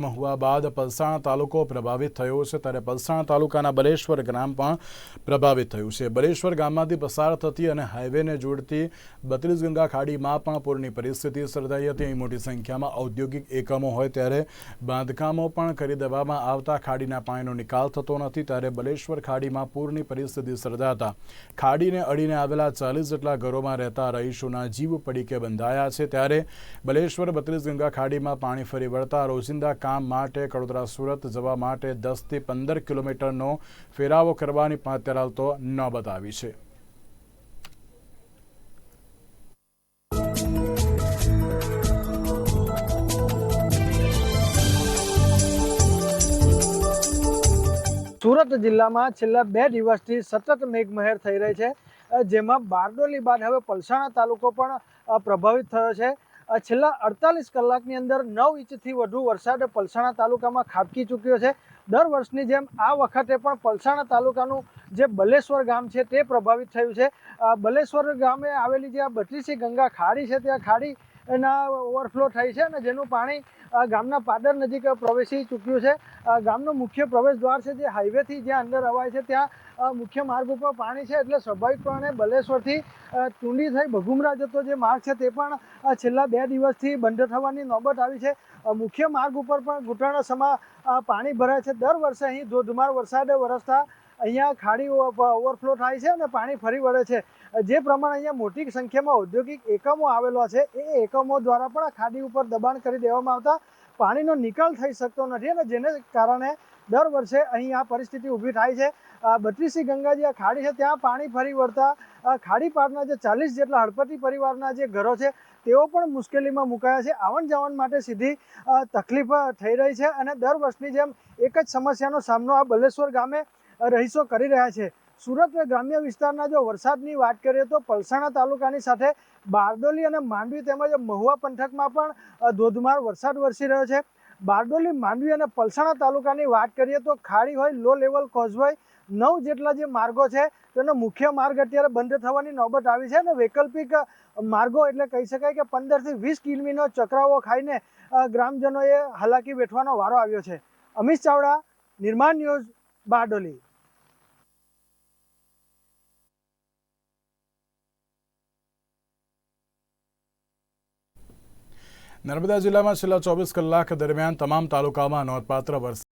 મહુવા બાદ પલસાણા તાલુકો પ્રભાવિત થયો છે. ત્યારે પલસાણા તાલુકાના બલેશ્વર ગામ પણ પ્રભાવિત થયું છે. બલેશ્વર ગામમાંથી પસાર થતી અને હાઈવેને જોડતી બત્રીસ ગંગા ખાડીમાં પણ પૂરની પરિસ્થિતિ સર્જાઈ હતી. અહીં મોટી સંખ્યામાં ઔદ્યોગિક એકમો હોય ત્યારે બાંધકામો પણ કરી દેવામાં આવતા ખાડીના પાણીનો નિકાલ થતો નથી. ત્યારે બલેશ્વર ખાડીમાં પૂરની પરિસ્થિતિ સર્જાતા ખાડીને અડીને આવેલા ચાલીસ જેટલા ઘરોમાં રહેતા રહીશોના જીવ પડીકે બંધાયા છે. ત્યારે બલેશ્વર બત્રીસ ગંગા ખાડીમાં પાણી ફરી વળતા રોજિંદા કામ માટે કડોદરા સુરત જવા માટે દસથી પંદર કિલોમીટરનો ફેરાવો કરવાની અત્યારે હાલ તો નોબત આવી છે. સુરત જિલ્લામાં છેલ્લા બે દિવસથી સતત મેઘમહેર થઈ રહી છે. જેમાં બારડોલી બાદ હવે પલસાણા તાલુકો પણ પ્રભાવિત થયો છે. છેલ્લા અડતાલીસ કલાકની અંદર નવ ઇંચથી વધુ વરસાદ પલસાણા તાલુકામાં ખાબકી ચૂક્યો છે. દર વર્ષની જેમ આ વખતે પણ પલસાણા તાલુકાનું જે બલેશ્વર ગામ છે તે પ્રભાવિત થયું છે. બલેશ્વર ગામે આવેલી જે આ બત્રીસી ગંગા ખાડી છે, ત્યાં ખાડી એના ઓવરફ્લો થઈ છે અને જેનું પાણી ગામના પાદર નજીક પ્રવેશી ચૂક્યું છે. ગામનો મુખ્ય પ્રવેશ દ્વાર છે, જે હાઈવેથી જ્યાં અંદર અવાય છે, ત્યાં મુખ્ય માર્ગ ઉપર પાણી છે, એટલે સ્વાભાવિકપણે બલેશ્વરથી ચૂંડી થઈ ભગુમરા જતો જે માર્ગ છે, તે પણ છેલ્લા બે દિવસથી બંધ થવાની નોબત આવી છે. મુખ્ય માર્ગ ઉપર પણ ઘૂંટણ સમા પાણી ભરાય છે. દર વર્ષે અહીં ધોધમાર વરસાદ વરસતા અહીંયા ખાડી ઓવરફ્લો થાય છે અને પાણી ફરી વળે છે. જે પ્રમાણે અહીંયા મોટી સંખ્યામાં ઔદ્યોગિક એકમો આવેલા છે, એ એકમો દ્વારા પણ આ ખાડી ઉપર દબાણ કરી દેવામાં આવતા પાણીનો નિકાલ થઈ શકતો નથી અને જેને કારણે દર વર્ષે અહીં આ પરિસ્થિતિ ઊભી થાય છે. બત્રીસી ગંગાજી આ ખાડી છે, ત્યાં પાણી ફરી વળતા ખાડી પારના જે ચાલીસ જેટલા હળપતિ પરિવારના જે ઘરો છે, તેઓ પણ મુશ્કેલીમાં મુકાયા છે. આવન જાવન માટે સીધી તકલીફ થઈ રહી છે અને દર વર્ષની જેમ એક જ સમસ્યાનો સામનો આ બલેશ્વર ગામે રહીશો કરી રહ્યા છે. સુરત ગ્રામ્ય વિસ્તારના જો વરસાદની વાત કરીએ તો પલસાણા તાલુકાની સાથે બારડોલી અને માંડવી તેમજ મહુવા પંથકમાં પણ ધોધમાર વરસાદ વરસી રહ્યો છે. બારડોલી, માંડવી અને પલસાણા તાલુકાની વાત કરીએ તો ખાડી હોય લો લેવલ કોઝ હોય, નવ જેટલા જે માર્ગો છે, તેનો મુખ્ય માર્ગ અત્યારે બંધ થવાની નોબત આવી છે અને વૈકલ્પિક માર્ગો એટલે કહી શકાય કે પંદરથી વીસ કિલોમીનો ચક્રાવો ખાઈને ગ્રામજનોએ હાલાકી વેઠવાનો વારો આવ્યો છે. અમિત ચાવડા, નિર્માણ ન્યૂઝ, બારડોલી. નર્મદા જિલ્લામાં છેલ્લા ચોવીસ કલાક દરમિયાન તમામ તાલુકામાં નોંધપાત્ર વરસાદ